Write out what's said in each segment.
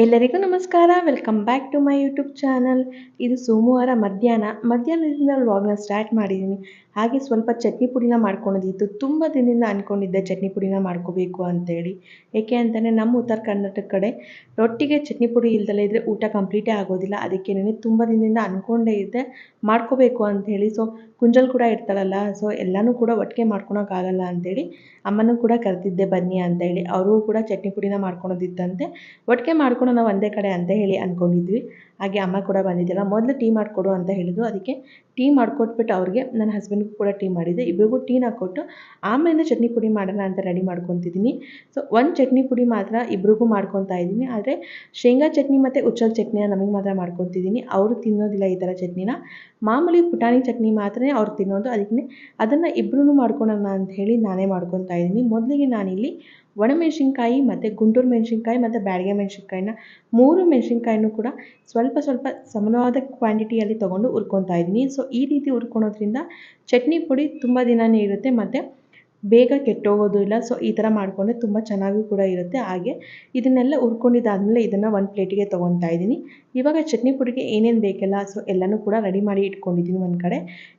ಎಲ್ಲರಿಗೂ ನಮಸ್ಕಾರ. Welcome back to my YouTube channel ಇದು ಸೋಮವಾರ ಮಧ್ಯಾಹ್ನ. ಮಧ್ಯಾಹ್ನದಿಂದ ವ್ಲಾಗ್ನ ಸ್ಟಾರ್ಟ್ ಮಾಡಿದ್ದೀನಿ ಹಾಗೆ ಸ್ವಲ್ಪ ಚಟ್ನಿ ಪುಡಿನ ಮಾಡ್ಕೊಂಡಿದ್ದು, ತುಂಬ ದಿನದಿಂದ ಅಂದ್ಕೊಂಡಿದ್ದೆ ಚಟ್ನಿ ಪುಡಿನ ಮಾಡ್ಕೋಬೇಕು ಅಂತೇಳಿ. ಏಕೆ ಅಂತಲೇ ನಮ್ಮ ಉತ್ತರ ಕರ್ನಾಟಕ ಕಡೆ ರೊಟ್ಟಿಗೆ ಚಟ್ನಿ ಪುಡಿ ಇಲ್ದಲೇ ಇದ್ದರೆ ಊಟ ಕಂಪ್ಲೀಟೇ ಆಗೋದಿಲ್ಲ. ಅದಕ್ಕೇನೆ ತುಂಬ ದಿನದಿಂದ ಅಂದ್ಕೊಂಡೇ ಇದ್ದೆ, ಮಾಡ್ಕೋಬೇಕು ಅಂಥೇಳಿ ಸೊ ಕುಂಜಲ್ ಕೂಡ ಇರ್ತಾಳಲ್ಲ ಸೊ ಎಲ್ಲನೂ ಕೂಡ ಒಟ್ಟಿಗೆ ಮಾಡ್ಕೊಳೋಕ್ಕಾಗಲ್ಲ ಅಂತೇಳಿ ಅಮ್ಮನೂ ಕೂಡ ಕರೆದಿದ್ದೆ, ಬನ್ನಿ ಅಂತೇಳಿ. ಅವರು ಕೂಡ ಚಟ್ನಿ ಪುಡಿನ ಮಾಡ್ಕೊಳೋದಿತ್ತಂತೆ. ಒಟ್ಟಿಗೆ ಮಾಡ್ಕೊಳೋಣ ಒಂದೇ ಕಡೆ ಅಂತ ಹೇಳಿ ಅಂದ್ಕೊಂಡಿದ್ವಿ ಹಾಗೆ ಅಮ್ಮ ಕೂಡ ಬಂದಿದ್ದಲ್ಲ. ಮೊದಲು ಟೀ ಮಾಡಿಕೊಡು ಅಂತ ಹೇಳಿದ್ರು. ಅದಕ್ಕೆ ಟೀ ಮಾಡಿಕೊಟ್ಬಿಟ್ಟು ಅವ್ರಿಗೆ ನನ್ನ ಹಸ್ಬೆಂಡ್ಗೂ ಕೂಡ ಟೀ ಮಾಡಿದ್ದೆ ಇಬ್ಬರಿಗೂ ಟೀನ ಕೊಟ್ಟು ಆಮೇಲೆ ಚಟ್ನಿ ಪುಡಿ ಮಾಡೋಣ ಅಂತ ರೆಡಿ ಮಾಡ್ಕೊತಿದ್ದೀನಿ. ಸೊ ಒಂದು ಚಟ್ನಿ ಪುಡಿ ಮಾತ್ರ ಇಬ್ರಿಗೂ ಮಾಡ್ಕೊತಾ ಇದ್ದೀನಿ. ಆದರೆ ಶೇಂಗಾ ಚಟ್ನಿ ಮತ್ತು ಉಚ್ಚಲ್ ಚಟ್ನಿನ ನಮಗೆ ಮಾತ್ರ ಮಾಡ್ಕೊತಿದ್ದೀನಿ. ಅವರು ತಿನ್ನೋದಿಲ್ಲ ಈ ಥರ ಚಟ್ನಿನ. ಮಾಮೂಲಿ ಪುಟಾಣಿ ಚಟ್ನಿ ಮಾತ್ರ ಅವ್ರು ತಿನ್ನೋದು. ಅದಕ್ಕೆ ಅದನ್ನು ಇಬ್ಬರೂ ಮಾಡ್ಕೊಳೋಣ ಅಂತ ಹೇಳಿ ನಾನೇ ಮಾಡ್ಕೊತಾ ಇದ್ದೀನಿ. ಮೊದಲಿಗೆ ನಾನಿಲ್ಲಿ ಒಣಮೆಣ್ಸಿನ್ಕಾಯಿ ಮತ್ತು ಗುಂಟೂರು ಮೆಣಸಿನ್ಕಾಯಿ ಮತ್ತು ಬ್ಯಾಡಗೆ ಮೆಣಸಿನ್ಕಾಯಿನ ಮೂರು ಮೆಣಸಿನ್ಕಾಯಿನೂ ಕೂಡ ಸ್ವಲ್ಪ ಸ್ವಲ್ಪ ಸಮನವಾದ ಕ್ವಾಂಟಿಟಿಯಲ್ಲಿ ತೊಗೊಂಡು ಹುರ್ಕೊತಾ ಇದ್ದೀನಿ. ಸೊ ಈ ರೀತಿ ಹುರ್ಕೊಳೋದ್ರಿಂದ ಚಟ್ನಿ ಪುಡಿ ತುಂಬ ದಿನವೇ ಇರುತ್ತೆ. ಮತ್ತು ಬೇಗ ಕೆಟ್ಟೋಗೋದು ಇಲ್ಲ. ಸೊ ಈ ಥರ ಮಾಡಿಕೊಂಡ್ರೆ ತುಂಬ ಚೆನ್ನಾಗೂ ಕೂಡ ಇರುತ್ತೆ. ಹಾಗೆ ಇದನ್ನೆಲ್ಲ ಹುರ್ಕೊಂಡಿದ್ದಾದಮೇಲೆ ಇದನ್ನು ಒಂದು ಪ್ಲೇಟಿಗೆ ತೊಗೊತಾ ಇದ್ದೀನಿ. ಇವಾಗ ಚಟ್ನಿ ಪುಡಿಗೆ ಏನೇನು ಬೇಕೆಲ್ಲ ಸೊ ಎಲ್ಲನೂ ಕೂಡ ರೆಡಿ ಮಾಡಿ ಇಟ್ಕೊಂಡಿದ್ದೀನಿ ಒಂದು ಕಡೆ.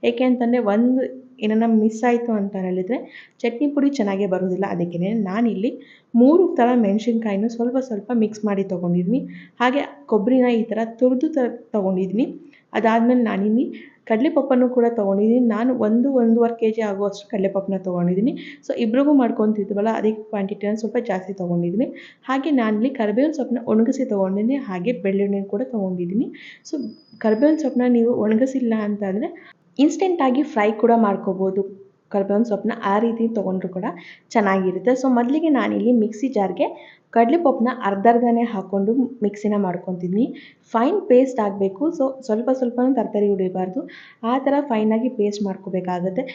ಏಕೆ ಅಂತಂದರೆ ಒಂದು ಏನನ್ನ ಮಿಸ್ ಆಯಿತು ಅಂತ ಹೇಳಿದರೆ ಚಟ್ನಿ ಪುಡಿ ಚೆನ್ನಾಗೇ ಬರೋದಿಲ್ಲ. ಅದಕ್ಕೆ ನಾನಿಲ್ಲಿ ಮೂರು ಥರ ಮೆಣಸಿನ್ಕಾಯಿನೂ ಸ್ವಲ್ಪ ಸ್ವಲ್ಪ ಮಿಕ್ಸ್ ಮಾಡಿ ತೊಗೊಂಡಿದ್ದೀನಿ. ಹಾಗೆ ಕೊಬ್ಬರಿನ ಈ ಥರ ತುರಿದು ತ, ತೊಗೊಂಡಿದ್ದೀನಿ. ಅದಾದಮೇಲೆ ಕಡಲೆ ಕಡಲೆಪಪ್ಪನ್ನು ಕೂಡ ತೊಗೊಂಡಿದ್ದೀನಿ. ನಾನು ಒಂದು ಒಂದೂವರೆ ಕೆ ಜಿ ಆಗುವಷ್ಟು ಕಡಲೆಪಪ್ಪನ್ನ ತೊಗೊಂಡಿದ್ದೀನಿ. ಸೊ ಇಬ್ರಿಗೂ ಮಾಡ್ಕೊತಿದ್ವಲ್ಲ ಅದಕ್ಕೆ ಕ್ವಾಂಟಿಟಿನ ಸ್ವಲ್ಪ ಜಾಸ್ತಿ ತೊಗೊಂಡಿದ್ದೀನಿ. ಹಾಗೆ ನಾನಿಲ್ಲಿ ಕರ್ಬೇವಿನ ಸೊಪ್ಪನ್ನ ಒಣಗಿಸಿ ತೊಗೊಂಡಿದ್ದೀನಿ. ಹಾಗೆ ಬೆಳ್ಳುಳ್ಳಿ ಕೂಡ ತೊಗೊಂಡಿದ್ದೀನಿ. ಸೊ ಕರ್ಬೇವಿನ ಸೊಪ್ಪನ್ನ ನೀವು ಒಣಗಿಸಿಲ್ಲ ಅಂತಂದರೆ ಇನ್ಸ್ಟೆಂಟಾಗಿ ಫ್ರೈ ಕೂಡ ಮಾಡ್ಕೋಬೋದು. ಕರಿಬೇವಿನ ಸೊಪ್ಪನ್ನ ಆ ರೀತಿ ತೊಗೊಂಡ್ರು ಕೂಡ ಚೆನ್ನಾಗಿರುತ್ತೆ. ಸೊ ಮೊದಲಿಗೆ ನಾನಿಲ್ಲಿ ಮಿಕ್ಸಿ ಜಾರ್ಗೆ ಕಡಲೆಪಪ್ಪನ್ನ ಅರ್ಧ ಅರ್ಧನೇ ಹಾಕ್ಕೊಂಡು ಮಿಕ್ಸಿನ ಮಾಡ್ಕೊತೀನಿ ಫೈನ್ ಪೇಸ್ಟ್ ಆಗಬೇಕು. ಸೊ ಸ್ವಲ್ಪ ಸ್ವಲ್ಪನೂ ತರಕಾರಿ ಉಳಿಬಾರ್ದು ಆ ಥರ ಫೈನಾಗಿ ಪೇಸ್ಟ್ ಮಾಡ್ಕೋಬೇಕಾಗುತ್ತೆ.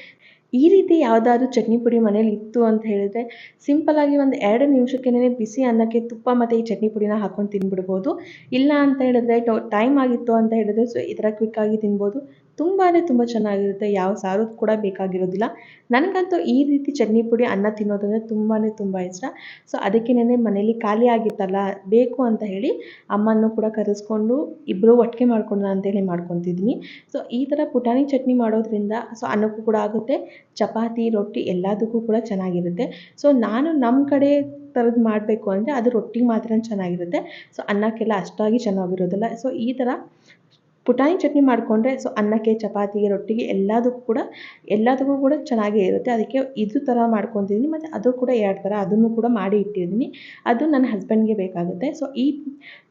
ಈ ರೀತಿ ಯಾವುದಾದ್ರೂ ಚಟ್ನಿ ಪುಡಿ ಮನೇಲಿ ಇತ್ತು ಅಂತ ಹೇಳಿದ್ರೆ ಸಿಂಪಲಾಗಿ ಒಂದು ಎರಡು ನಿಮಿಷಕ್ಕೇನೆ ಬಿಸಿ ಅನ್ನಕ್ಕೆ ತುಪ್ಪ ಮತ್ತು ಈ ಚಟ್ನಿ ಪುಡಿನ ಹಾಕ್ಕೊಂಡು ತಿನ್ಬಿಡ್ಬೋದು. ಇಲ್ಲ ಅಂತ ಹೇಳಿದ್ರೆ ಟೈಮ್ ಆಗಿತ್ತು ಅಂತ ಹೇಳಿದ್ರೆ ಸೊ ಈ ಥರ ಕ್ವಿಕ್ಕಾಗಿ ತಿನ್ಬೋದು. ತುಂಬಾ ತುಂಬ ಚೆನ್ನಾಗಿರುತ್ತೆ. ಯಾವ ಸಾರು ಕೂಡ ಬೇಕಾಗಿರೋದಿಲ್ಲ. ನನಗಂತೂ ಈ ರೀತಿ ಚಟ್ನಿ ಪುಡಿ ಅನ್ನ ತಿನ್ನೋದಂದರೆ ತುಂಬಾ ತುಂಬ ಇಷ್ಟ. ಸೊ ಅದಕ್ಕೇನೆ ಮನೇಲಿ ಖಾಲಿ ಆಗಿತ್ತಲ್ಲ, ಬೇಕು ಅಂತ ಹೇಳಿ ಅಮ್ಮನೂ ಕೂಡ ಕರೆಸ್ಕೊಂಡು ಇಬ್ಬರು ಒಟ್ಟಿಗೆ ಮಾಡ್ಕೊಳ್ಳೋಣ ಅಂತೇಳಿ ಮಾಡ್ಕೊತಿದ್ದೀನಿ ಸೊ ಈ ಥರ ಪುಟಾಣಿ ಚಟ್ನಿ ಮಾಡೋದ್ರಿಂದ ಸೊ ಅನ್ನಕ್ಕೂ ಕೂಡ ಆಗುತ್ತೆ. ಚಪಾತಿ, ರೊಟ್ಟಿ ಎಲ್ಲದಕ್ಕೂ ಕೂಡ ಚೆನ್ನಾಗಿರುತ್ತೆ. ಸೊ ನಾನು ನಮ್ಮ ಕಡೆ ಥರದ್ದು ಮಾಡಬೇಕು ಅಂದರೆ ಅದು ರೊಟ್ಟಿಗೆ ಮಾತ್ರ ಚೆನ್ನಾಗಿರುತ್ತೆ. ಸೊ ಅನ್ನಕ್ಕೆಲ್ಲ ಅಷ್ಟಾಗಿ ಚೆನ್ನಾಗಿರೋದಿಲ್ಲ. ಸೊ ಈ ಥರ ಪುಟಾಣಿ ಚಟ್ನಿ ಮಾಡಿಕೊಂಡ್ರೆ ಸೊ ಅನ್ನಕ್ಕೆ, ಚಪಾತಿಗೆ, ರೊಟ್ಟಿಗೆ ಎಲ್ಲದಕ್ಕೂ ಕೂಡ ಎಲ್ಲದಕ್ಕೂ ಕೂಡ ಚೆನ್ನಾಗೇ ಇರುತ್ತೆ. ಅದಕ್ಕೆ ಇದು ಥರ ಮಾಡ್ಕೊತಿದ್ದೀನಿ ಮತ್ತು ಅದು ಕೂಡ ಎರಡು ಥರ ಅದನ್ನು ಕೂಡ ಮಾಡಿ ಇಟ್ಟಿದ್ದೀನಿ ಅದು ನನ್ನ ಹಸ್ಬೆಂಡ್ಗೆ ಬೇಕಾಗುತ್ತೆ. ಸೊ ಈ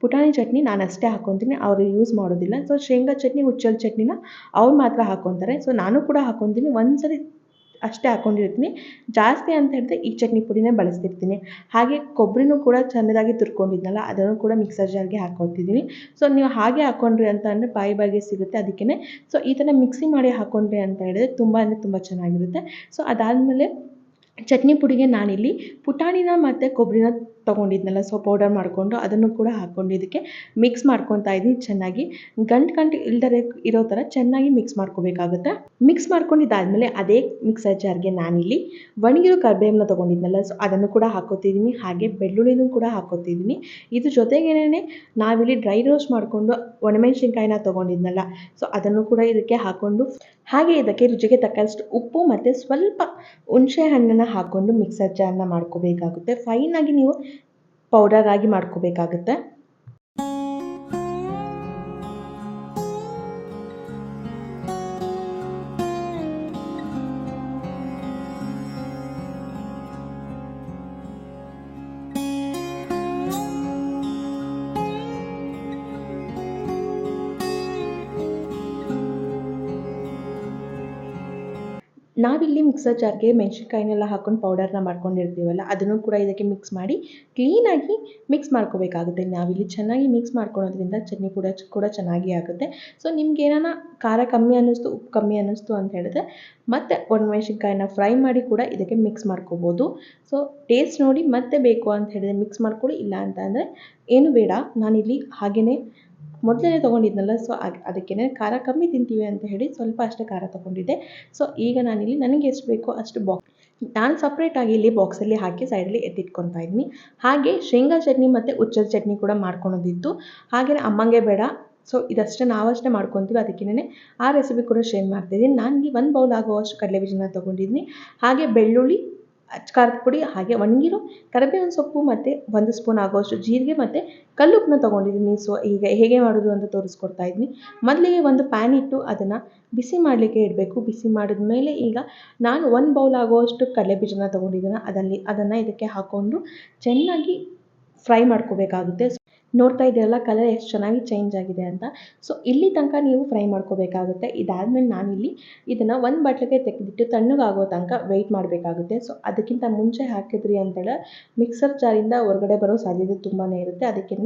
ಪುಟಾಣಿ ಚಟ್ನಿ ನಾನು ಅಷ್ಟೇ ಹಾಕ್ಕೊತೀನಿ ಅವರು ಯೂಸ್ ಮಾಡೋದಿಲ್ಲ. ಸೊ ಶೇಂಗಾ ಚಟ್ನಿ, ಹುಚ್ಚಲ್ ಚಟ್ನಿನ ಅವ್ರು ಮಾತ್ರ ಹಾಕ್ಕೊತಾರೆ ಸೊ ನಾನು ಕೂಡ ಹಾಕ್ಕೊತೀನಿ ಒಂದು ಸರಿ ಅಷ್ಟೇ ಹಾಕ್ಕೊಂಡಿರ್ತೀನಿ ಜಾಸ್ತಿ ಅಂತ ಹೇಳಿದ್ರೆ ಈ ಚಟ್ನಿ ಪುಡಿನೇ ಬಳಸ್ತಿರ್ತೀನಿ. ಹಾಗೆ ಕೊಬ್ಬರಿನೂ ಕೂಡ ಚೆನ್ನದಾಗಿ ತುರ್ಕೊಂಡಿದ್ನಲ್ಲ, ಅದನ್ನು ಕೂಡ ಮಿಕ್ಸರ್ ಜಾರ್ಗೆ ಹಾಕ್ಕೊತಿದ್ದೀನಿ ಸೊ ನೀವು ಹಾಗೆ ಹಾಕ್ಕೊಂಡ್ರಿ ಅಂತ ಅಂದರೆ ಬಾಯಿ ಬಾಯಿಗೆ ಸಿಗುತ್ತೆ ಅದಕ್ಕೇ ಸೊ ಈ ಥರ ಮಿಕ್ಸಿ ಮಾಡಿ ಹಾಕೊಂಡ್ರಿ ಅಂತ ಹೇಳಿದ್ರೆ ತುಂಬ ಅಂದರೆ ತುಂಬ ಚೆನ್ನಾಗಿರುತ್ತೆ. ಸೊ ಅದಾದಮೇಲೆ ಚಟ್ನಿ ಪುಡಿಗೆ ನಾನಿಲ್ಲಿ ಪುಟಾಣಿನ ಮತ್ತು ಕೊಬ್ಬರಿನ ತೊಗೊಂಡಿದ್ನಲ್ಲ ಸೊ ಪೌಡರ್ ಮಾಡಿಕೊಂಡು ಅದನ್ನು ಕೂಡ ಹಾಕ್ಕೊಂಡು ಇದಕ್ಕೆ ಮಿಕ್ಸ್ ಮಾಡ್ಕೊತಾ ಇದ್ದೀನಿ ಚೆನ್ನಾಗಿ. ಗಂಟು ಗಂಟು ಇಲ್ದರೆ ಇರೋ ಥರ ಚೆನ್ನಾಗಿ ಮಿಕ್ಸ್ ಮಾಡ್ಕೋಬೇಕಾಗುತ್ತೆ. ಮಿಕ್ಸ್ ಮಾಡ್ಕೊಂಡಿದ್ದಾದಮೇಲೆ ಅದೇ ಮಿಕ್ಸರ್ ಜಾರ್ಗೆ ನಾನಿಲ್ಲಿ ಒಣಗಿರೋ ಕರ್ಬೇವನ್ನ ತೊಗೊಂಡಿದ್ನಲ್ಲ ಸೊ ಅದನ್ನು ಕೂಡ ಹಾಕೋತಿದ್ದೀನಿ ಹಾಗೆ ಬೆಳ್ಳುಳ್ಳಿನೂ ಕೂಡ ಹಾಕೋತಿದ್ದೀನಿ ಇದು ಜೊತೆಗೇನೆ ನಾವಿಲ್ಲಿ ಡ್ರೈ ರೋಸ್ಟ್ ಮಾಡಿಕೊಂಡು ಒಣಮೆಣಸಿನ್ಕಾಯಿನ ತೊಗೊಂಡಿದ್ನಲ್ಲ ಸೊ ಅದನ್ನು ಕೂಡ ಇದಕ್ಕೆ ಹಾಕ್ಕೊಂಡು ಹಾಗೆ ಇದಕ್ಕೆ ರುಚಿಗೆ ತಕ್ಕಷ್ಟು ಉಪ್ಪು ಮತ್ತು ಸ್ವಲ್ಪ ಹುಣಸೆ ಹಣ್ಣನ್ನು ಹಾಕ್ಕೊಂಡು ಮಿಕ್ಸರ್ ಜಾರನ್ನ ಮಾಡ್ಕೋಬೇಕಾಗುತ್ತೆ. ಫೈನಾಗಿ ನೀವು ಪೌಡರ್ ಆಗಿ ಮಾಡ್ಕೋಬೇಕಾಗುತ್ತೆ. ನಾವಿಲ್ಲಿ ಮಿಕ್ಸರ್ ಜಾರ್ಗೆ ಮೆಣಸಿನ್ಕಾಯಿನೆಲ್ಲ ಹಾಕೊಂಡು ಪೌಡರ್ನ ಮಾಡ್ಕೊಂಡಿರ್ತೀವಲ್ಲ, ಅದನ್ನು ಕೂಡ ಇದಕ್ಕೆ ಮಿಕ್ಸ್ ಮಾಡಿ ಕ್ಲೀನಾಗಿ ಮಿಕ್ಸ್ ಮಾಡ್ಕೋಬೇಕಾಗುತ್ತೆ. ನಾವಿಲ್ಲಿ ಚೆನ್ನಾಗಿ ಮಿಕ್ಸ್ ಮಾಡ್ಕೊಳೋದ್ರಿಂದ ಚಟ್ನಿ ಕೂಡ ಕೂಡ ಚೆನ್ನಾಗಿ ಆಗುತ್ತೆ. ಸೊ ನಿಮ್ಗೆ ಏನಾನ ಖಾರ ಕಮ್ಮಿ ಅನ್ನಿಸ್ತು, ಉಪ್ಪು ಕಮ್ಮಿ ಅನ್ನಿಸ್ತು ಅಂತ ಹೇಳಿದ್ರೆ ಮತ್ತು ಒಣಮೆಣ್ಸಿನ್ಕಾಯಿನ ಫ್ರೈ ಮಾಡಿ ಕೂಡ ಇದಕ್ಕೆ ಮಿಕ್ಸ್ ಮಾಡ್ಕೋಬೋದು. ಸೊ ಟೇಸ್ಟ್ ನೋಡಿ ಮತ್ತೆ ಬೇಕು ಅಂತ ಹೇಳಿದ್ರೆ ಮಿಕ್ಸ್ ಮಾಡ್ಕೊಳ್ಳಿ ಇಲ್ಲ ಅಂತ ಅಂದರೆ ಏನು ಬೇಡ. ನಾನಿಲ್ಲಿ ಹಾಗೆಯೇ ಮೊದಲೇ ತೊಗೊಂಡಿದ್ನಲ್ಲ ಸೊ ಅದಕ್ಕೇನೆ ಖಾರ ಕಮ್ಮಿ ತಿಂತೀವಿ ಅಂತ ಹೇಳಿ ಸ್ವಲ್ಪ ಅಷ್ಟೇ ಖಾರ ತೊಗೊಂಡಿದ್ದೆ. ಸೊ ಈಗ ನಾನಿಲ್ಲಿ ನನಗೆ ಎಷ್ಟು ಬೇಕೋ ಅಷ್ಟು ಬಾಕ್ಸ್ ನಾನು ಸಪ್ರೇಟಾಗಿ ಇಲ್ಲಿ ಬಾಕ್ಸಲ್ಲಿ ಹಾಕಿ ಸೈಡಲ್ಲಿ ಎತ್ತಿಟ್ಕೊತಾ ಇದ್ದೀನಿ ಹಾಗೆ ಶೇಂಗಾ ಚಟ್ನಿ ಮತ್ತು ಉಚ್ಚದ ಚಟ್ನಿ ಕೂಡ ಮಾಡ್ಕೊಳೋದಿತ್ತು. ಹಾಗೆಯೇ ಅಮ್ಮಂಗೆ ಬೇಡ ಸೊ ಇದಷ್ಟೇ ನಾವಷ್ಟೇ ಮಾಡ್ಕೊತೀವಿ ಅದಕ್ಕೇನೆ ಆ ರೆಸಿಪಿ ಕೂಡ ಶೇರ್ ನಾನು ಇಲ್ಲಿ ಒಂದು ಬೌಲ್ ಆಗುವಷ್ಟು ಕಡಲೆ ಬೀಜನ ತೊಗೊಂಡಿದ್ದೀನಿ ಹಾಗೆ ಬೆಳ್ಳುಳ್ಳಿ ಖಾರದ ಪುಡಿ, ಹಾಗೆ ಒಣಗಿರೋ ಕರಿಬೇವಿನ ಸೊಪ್ಪು ಮತ್ತು ಒಂದು ಸ್ಪೂನ್ ಆಗೋಷ್ಟು ಜೀರಿಗೆ ಮತ್ತು ಕಲ್ಲುಪ್ಪನ್ನ ತೊಗೊಂಡಿದ್ದೀನಿ. ಸೊ ಈಗ ಹೇಗೆ ಮಾಡೋದು ಅಂತ ತೋರಿಸ್ಕೊಡ್ತಾ ಇದ್ದೀನಿ ಮೊದಲಿಗೆ ಒಂದು ಪ್ಯಾನ್ ಇಟ್ಟು ಅದನ್ನು ಬಿಸಿ ಮಾಡಲಿಕ್ಕೆ ಇಡಬೇಕು. ಬಿಸಿ ಮಾಡಿದ ಮೇಲೆ ಈಗ ನಾನು ಒಂದು ಬೌಲ್ ಆಗುವಷ್ಟು ಕಡಲೆಬೀಜನ ತೊಗೊಂಡಿದ್ದೀನಿ ಅದಲ್ಲಿ ಅದನ್ನು ಇದಕ್ಕೆ ಹಾಕ್ಕೊಂಡು ಚೆನ್ನಾಗಿ ಫ್ರೈ ಮಾಡ್ಕೋಬೇಕಾಗುತ್ತೆ. ನೋಡ್ತಾ ಇದ್ದೀರಲ್ಲ ಕಲರ್ ಎಷ್ಟು ಚೆನ್ನಾಗಿ ಚೇಂಜ್ ಆಗಿದೆ ಅಂತ. ಸೊ ಇಲ್ಲಿ ತನಕ ನೀವು ಫ್ರೈ ಮಾಡ್ಕೋಬೇಕಾಗುತ್ತೆ. ಇದಾದಮೇಲೆ ನಾನಿಲ್ಲಿ ಇದನ್ನು ಒಂದು ಬಟ್ಲಿಗೆ ತೆಗೆದಿಟ್ಟು ತಣ್ಣಗಾಗೋ ತನಕ ವೆಯ್ಟ್ ಮಾಡಬೇಕಾಗುತ್ತೆ. ಸೊ ಅದಕ್ಕಿಂತ ಮುಂಚೆ ಹಾಕಿದ್ರಿ ಅಂತೇಳಿ ಮಿಕ್ಸರ್ ಜಾರಿಂದ ಹೊರಗಡೆ ಬರೋ ಸಾಧ್ಯತೆ ತುಂಬಾ ಇರುತ್ತೆ. ಅದಕ್ಕೇ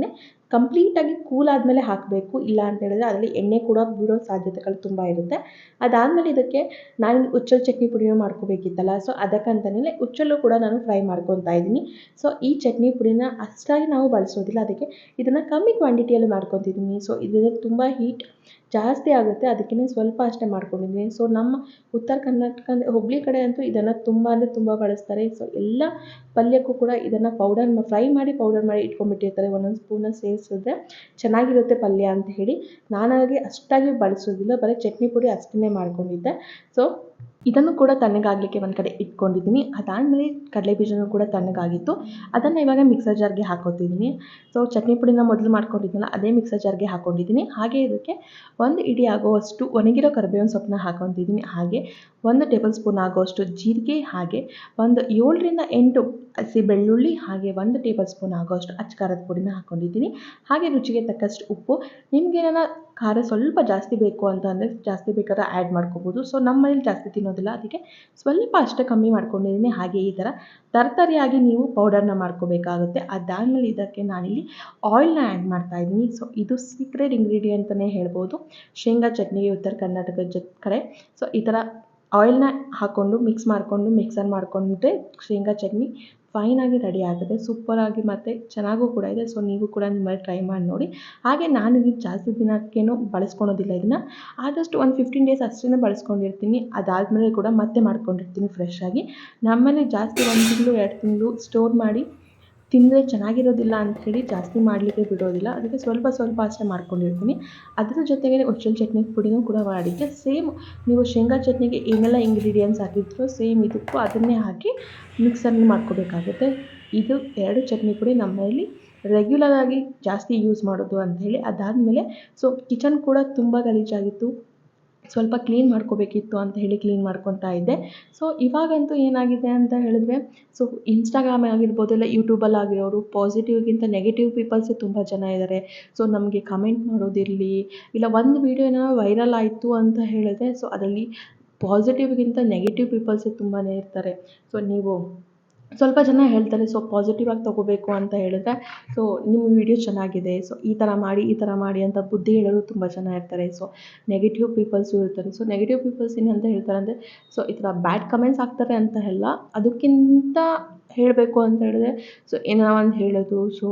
ಕಂಪ್ಲೀಟಾಗಿ ಕೂಲ್ ಆದಮೇಲೆ ಹಾಕಬೇಕು, ಇಲ್ಲ ಅಂತ ಹೇಳಿದ್ರೆ ಅದರಲ್ಲಿ ಎಣ್ಣೆ ಕೂಡ ಬಿಡೋ ಸಾಧ್ಯತೆಗಳು ತುಂಬ ಇರುತ್ತೆ. ಅದಾದಮೇಲೆ ಇದಕ್ಕೆ ನಾನು ಉಚ್ಚಲ್ ಚಟ್ನಿ ಪುಡಿನೂ ಮಾಡ್ಕೋಬೇಕಿತ್ತಲ್ಲ ಸೊ ಅದಕ್ಕಂತಲೇ ಉಚ್ಚಲ್ಲು ಕೂಡ ನಾನು ಫ್ರೈ ಮಾಡ್ಕೊತಾ ಇದ್ದೀನಿ. ಸೊ ಈ ಚಟ್ನಿ ಪುಡಿನ ಅಷ್ಟಾಗಿ ನಾವು ಬಳಸೋದಿಲ್ಲ, ಅದಕ್ಕೆ ಇದನ್ನು ಕಮ್ಮಿ ಕ್ವಾಂಟಿಟಿಯಲ್ಲಿ ಮಾಡ್ಕೊತಿದ್ದೀನಿ. ಸೊ ಇದರಿಂದ ತುಂಬ ಹೀಟ್ ಜಾಸ್ತಿ ಆಗುತ್ತೆ ಅದಕ್ಕೇ ಸ್ವಲ್ಪ ಅಷ್ಟೇ ಮಾಡ್ಕೊಂಡಿದ್ದೀನಿ. ಸೊ ನಮ್ಮ ಉತ್ತರ ಕರ್ನಾಟಕ ಹುಬ್ಬಳ್ಳಿ ಕಡೆ ಅಂತೂ ಇದನ್ನು ತುಂಬ ಅಂದರೆ ತುಂಬ ಬಳಸ್ತಾರೆ. ಸೊ ಎಲ್ಲ ಪಲ್ಯಕ್ಕೂ ಕೂಡ ಇದನ್ನು ಪೌಡರ್ ಫ್ರೈ ಮಾಡಿ ಪೌಡರ್ ಮಾಡಿ ಇಟ್ಕೊಂಡ್ಬಿಟ್ಟಿರ್ತಾರೆ. ಒಂದೊಂದು ಸ್ಪೂನ ಸೇರಿಸಿದ್ರೆ ಚೆನ್ನಾಗಿರುತ್ತೆ ಪಲ್ಯ ಅಂತ ಹೇಳಿ. ನಾನಾಗಿ ಅಷ್ಟಾಗಿ ಬಳಸೋದಿಲ್ಲ, ಬರೀ ಚಟ್ನಿ ಪುಡಿ ಅಷ್ಟನ್ನೇ ಮಾಡ್ಕೊಂಡಿದ್ದೆ. ಸೊ ಇದನ್ನು ಕೂಡ ತಣ್ಣಗಾಗಲಿಕ್ಕೆ ಒಂದು ಕಡೆ ಇಟ್ಕೊಂಡಿದ್ದೀನಿ. ಅದಾದಮೇಲೆ ಕಡಲೆ ಬೀಜನೂ ಕೂಡ ತಣ್ಣಗಾಗಿತ್ತು. ಅದನ್ನು ಇವಾಗ ಮಿಕ್ಸರ್ ಜಾರ್ಗೆ ಹಾಕೋತಿದ್ದೀನಿ. ಸೊ ಚಟ್ನಿ ಪುಡಿನ ಮೊದಲು ಮಾಡ್ಕೊಂಡಿದ್ನಲ್ಲ, ಅದೇ ಮಿಕ್ಸರ್ ಜಾರ್ಗೆ ಹಾಕೊಂಡಿದ್ದೀನಿ. ಹಾಗೆ ಇದಕ್ಕೆ ಒಂದು ಇಡಿ ಆಗುವಷ್ಟು, ಒಣಗಿರೋ ಕರಿಬೇವಿನ ಸೊಪ್ಪನ್ನ ಹಾಕೊತಿದ್ದೀನಿ. ಹಾಗೆ ಒಂದು ಟೇಬಲ್ ಸ್ಪೂನ್ ಆಗುವಷ್ಟು ಜೀರಿಗೆ, ಹಾಗೆ ಒಂದು ಏಳರಿಂದ ಎಂಟು ಹಸಿ ಬೆಳ್ಳುಳ್ಳಿ, ಹಾಗೆ ಒಂದು ಟೇಬಲ್ ಸ್ಪೂನ್ ಆಗೋಷ್ಟು ಅಚ್ಚ ಖಾರದ ಪುಡಿನ ಹಾಕ್ಕೊಂಡಿದ್ದೀನಿ ಹಾಗೆ ರುಚಿಗೆ ತಕ್ಕಷ್ಟು ಉಪ್ಪು. ನಿಮಗೇನಾರ ಖಾರ ಸ್ವಲ್ಪ ಜಾಸ್ತಿ ಬೇಕು ಅಂತ ಅಂದರೆ ಜಾಸ್ತಿ ಬೇಕಾದ್ರೆ ಆ್ಯಡ್ ಮಾಡ್ಕೋಬೋದು. ಸೊ ನಮ್ಮ ಮನೇಲಿ ಜಾಸ್ತಿ ತಿನ್ನೋದಿಲ್ಲ. ಅದಕ್ಕೆ ಸ್ವಲ್ಪ ಅಷ್ಟೇ ಕಮ್ಮಿ ಮಾಡ್ಕೊಂಡಿದ್ದೀನಿ. ಹಾಗೆ ಈ ಥರ ತರತರಿಯಾಗಿ ನೀವು ಪೌಡರ್ನ ಮಾಡ್ಕೋಬೇಕಾಗುತ್ತೆ. ಅದಾದಮೇಲೆ ಇದಕ್ಕೆ ನಾನಿಲ್ಲಿ ಆಯಿಲ್ನ ಆ್ಯಡ್ ಮಾಡ್ತಾಯಿದ್ದೀನಿ ಸೊ ಇದು ಸೀಕ್ರೆಟ್ ಇಂಗ್ರೀಡಿಯೆಂಟ್ ಅಂತಲೇ ಹೇಳ್ಬೋದು. ಶೇಂಗಾ ಚಟ್ನಿಗೆ ಉತ್ತರ ಕರ್ನಾಟಕದ ಜೊತೆ ಕಡೆ. ಸೊ ಈ ಥರ ಆಯಿಲ್ನ ಹಾಕ್ಕೊಂಡು ಮಿಕ್ಸ್ ಮಾಡಿಕೊಂಡು ಮಿಕ್ಸರ್ ಮಾಡಿಕೊಂಡ್ರೆ ಶೇಂಗಾ ಚಟ್ನಿ ಫೈನಾಗಿ ರೆಡಿ ಆಗುತ್ತೆ ಸೂಪರಾಗಿ ಮತ್ತು ಚೆನ್ನಾಗೂ ಕೂಡ ಇದೆ. ಸೊ ನೀವು ಕೂಡ ನಿಮ್ಮಲ್ಲಿ ಟ್ರೈ ಮಾಡಿ ನೋಡಿ. ಹಾಗೆ ನಾನು ಇದು ಜಾಸ್ತಿ ದಿನಕ್ಕೇನು ಬಳಸ್ಕೊಳೋದಿಲ್ಲ ಇದನ್ನು. ಆದಷ್ಟು ಒಂದು ಫಿಫ್ಟೀನ್ ಡೇಸ್ ಅಷ್ಟೇ ಬಳಸ್ಕೊಂಡಿರ್ತೀನಿ. ಅದಾದಮೇಲೆ ಕೂಡ ಮತ್ತೆ ಮಾಡ್ಕೊಂಡಿರ್ತೀನಿ ಫ್ರೆಶ್ ಆಗಿ. ನಮ್ಮಲ್ಲಿ ಜಾಸ್ತಿ ಒಂದು ತಿಂಗಳು, ಎರಡು ತಿಂಗಳು ಸ್ಟೋರ್ ಮಾಡಿ ತಿಂದರೆ ಚೆನ್ನಾಗಿರೋದಿಲ್ಲ ಅಂಥೇಳಿ ಜಾಸ್ತಿ ಮಾಡಲಿಕ್ಕೆ ಬಿಡೋದಿಲ್ಲ. ಅದಕ್ಕೆ ಸ್ವಲ್ಪ ಸ್ವಲ್ಪ ಅಷ್ಟೇ ಮಾಡ್ಕೊಂಡಿರ್ತೀನಿ. ಅದ್ರ ಜೊತೆಗೆ ಒಚ್ಚಲ್ ಚಟ್ನಿ ಪುಡಿನೂ ಕೂಡ ಮಾಡಿದ್ದೆ. ಸೇಮ್ ನೀವು ಶೇಂಗಾ ಚಟ್ನಿಗೆ ಏನೆಲ್ಲ ಇಂಗ್ರೀಡಿಯೆಂಟ್ಸ್ ಹಾಕಿದ್ರೋ ಸೇಮ್ ಇದಕ್ಕೂ ಅದನ್ನೇ ಹಾಕಿ ಮಿಕ್ಸರ್ನ ಮಾಡ್ಕೋಬೇಕಾಗುತ್ತೆ. ಇದು ಎರಡು ಚಟ್ನಿ ಪುಡಿ ನಮ್ಮನೇಲಿ ರೆಗ್ಯುಲರಾಗಿ ಜಾಸ್ತಿ ಯೂಸ್ ಮಾಡೋದು ಅಂಥೇಳಿ ಅದಾದಮೇಲೆ ಸೊ ಕಿಚನ್ ಕೂಡ ತುಂಬ ಗಲೀಜಾಗಿತ್ತು. ಸ್ವಲ್ಪ ಕ್ಲೀನ್ ಮಾಡ್ಕೋಬೇಕಿತ್ತು ಅಂತ ಹೇಳಿ ಕ್ಲೀನ್ ಮಾಡ್ಕೊತಾ ಇದ್ದೆ. ಸೊ ಇವಾಗಂತೂ ಏನಾಗಿದೆ ಅಂತ ಹೇಳಿದ್ರೆ ಸೊ ಇನ್ಸ್ಟಾಗ್ರಾಮ್ ಆಗಿರ್ಬೋದು ಇಲ್ಲ ಯೂಟ್ಯೂಬಲ್ಲಿ ಆಗಿರೋರು ಪಾಸಿಟಿವ್ಗಿಂತ ನೆಗೆಟಿವ್ ಪೀಪಲ್ಸೇ ತುಂಬ ಜನ ಇದ್ದಾರೆ ಸೊ ನಮಗೆ ಕಮೆಂಟ್ ಮಾಡೋದಿರಲಿ, ಇಲ್ಲ ಒಂದು ವೀಡಿಯೋ ಏನೋ ವೈರಲ್ ಆಯಿತು ಅಂತ ಹೇಳಿದ್ರೆ ಸೊ ಅದರಲ್ಲಿ ಪಾಸಿಟಿವ್ಗಿಂತ ನೆಗೆಟಿವ್ ಪೀಪಲ್ಸೇ ತುಂಬಾ ಇರ್ತಾರೆ. ಸೊ ನೀವು ಸ್ವಲ್ಪ ಜನ ಹೇಳ್ತಾರೆ ಸೊ ಪಾಸಿಟಿವ್ ಆಗಿ ತಗೋಬೇಕು ಅಂತ ಹೇಳಿದ್ರೆ ಸೊ ನಿಮ್ಮ ವಿಡಿಯೋ ಚೆನ್ನಾಗಿದೆ ಸೊ ಈ ಥರ ಮಾಡಿ, ಈ ಥರ ಮಾಡಿ ಅಂತ ಬುದ್ಧಿ ಹೇಳೋರು ತುಂಬ ಜನ ಇರ್ತಾರೆ. ಸೊ ನೆಗೆಟಿವ್ ಪೀಪಲ್ಸು ಇರ್ತಾರೆ. ಸೊ ನೆಗೆಟಿವ್ ಪೀಪಲ್ಸ್ ಏನಂತ ಹೇಳ್ತಾರೆ ಅಂದರೆ ಸೊ ಈ ಥರ ಬ್ಯಾಡ್ ಕಮೆಂಟ್ಸ್ ಆಗ್ತಾರೆ ಅಂತ ಎಲ್ಲ ಅದಕ್ಕಿಂತ ಹೇಳಬೇಕು ಅಂತ ಹೇಳಿದ್ರೆ ಸೊ ಏನೋ ಒಂದು ಹೇಳೋದು ಸೊ